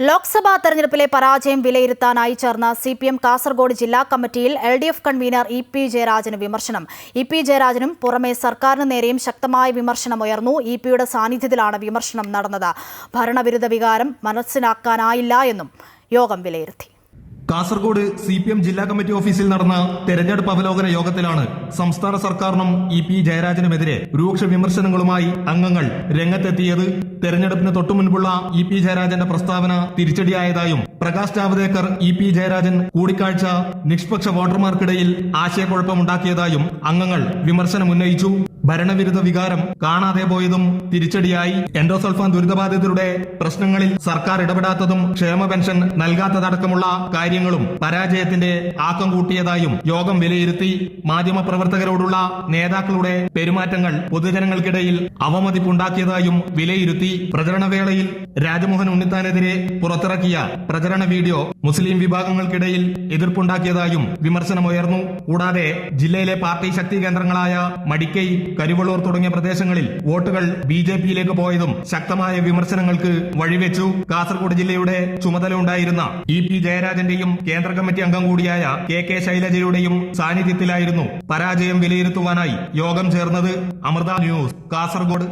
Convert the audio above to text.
ലോക്സഭാ തെരഞ്ഞെടുപ്പിലെ പരാജയം വിലയിരുത്താനായി ചേർന്ന സി പി എം കാസർഗോഡ് ജില്ലാ കമ്മിറ്റിയിൽ L D F convener E P ജയരാജന് വിമർശനം. ഇ പി ജയരാജനും പുറമെ സർക്കാരിന് നേരെയും ശക്തമായ വിമർശനമുയർന്നു ഇ പിയുടെ സാന്നിധ്യത്തിലാണ് വിമർശനം നടന്നത്. ഭരണവിരുദ്ധ വികാരം മനസ്സിലാക്കാനായില്ല എന്നും യോഗം വിലയിരുത്തി. കാസർഗോഡ് സി പി എം ജില്ലാ കമ്മിറ്റി ഓഫീസിൽ നടന്ന തെരഞ്ഞെടുപ്പ് അവലോകന യോഗത്തിലാണ് സംസ്ഥാന സർക്കാരിനും ഇ പി ജയരാജനുമെതിരെ രൂക്ഷ വിമർശനങ്ങളുമായി അംഗങ്ങൾ രംഗത്തെത്തിയത്. തെരഞ്ഞെടുപ്പിന് തൊട്ടുമുൻപുള്ള ഇ പി ജയരാജന്റെ പ്രസ്താവന തിരിച്ചടിയായതായും പ്രകാശ് ജാവദേക്കർ ഇ പി ജയരാജൻ കൂടിക്കാഴ്ച നിഷ്പക്ഷ വോട്ടർമാർക്കിടയിൽ ആശയക്കുഴപ്പമുണ്ടാക്കിയതായും അംഗങ്ങൾ വിമർശനം ഉന്നയിച്ചു ഭരണവിരുദ്ധ വികാരം കാണാതെ പോയതും തിരിച്ചടിയായി എൻഡോസൾഫാൻ ദുരിതബാധിതരുടെ പ്രശ്നങ്ങളിൽ സർക്കാർ ഇടപെടാത്തതും ക്ഷേമ പെൻഷൻ നൽകാത്തതടക്കമുള്ള കാര്യങ്ങളും പരാജയത്തിന്റെ ആക്കം കൂട്ടിയതായും യോഗം വിലയിരുത്തി മാധ്യമപ്രവർത്തകരോടുള്ള നേതാക്കളുടെ പെരുമാറ്റങ്ങൾ പൊതുജനങ്ങൾക്കിടയിൽ അവമതിപ്പുണ്ടാക്കിയതായും വിലയിരുത്തി പ്രചരണവേളയിൽ രാജമോഹൻ ഉണ്ണിത്താനെതിരെ പുറത്തിറക്കിയ പ്രചരണ വീഡിയോ മുസ്ലിം വിഭാഗങ്ങൾക്കിടയിൽ എതിർപ്പുണ്ടാക്കിയതായും വിമർശനമുയർന്നു. കൂടാതെ ജില്ലയിലെ പാർട്ടി ശക്തി കേന്ദ്രങ്ങളായ മടിക്കൈ കരുവള്ളൂർ തുടങ്ങിയ പ്രദേശങ്ങളിൽ വോട്ടുകൾ ബി ജെ പിയിലേക്ക് പോയതും ശക്തമായ വിമർശനങ്ങൾക്ക് വഴിവെച്ചു. കാസർഗോഡ് ജില്ലയുടെ ചുമതല ഉണ്ടായിരുന്ന ഇ പി ജയരാജന്റെയും കേന്ദ്ര കമ്മിറ്റി അംഗം കൂടിയായ കെ കെ ശൈലജയുടെയും സാന്നിധ്യത്തിലായിരുന്നു പരാജയം വിലയിരുത്തുവാനായി യോഗം ചേർന്നത്. അമൃത ന്യൂസ് കാസർഗോഡ്.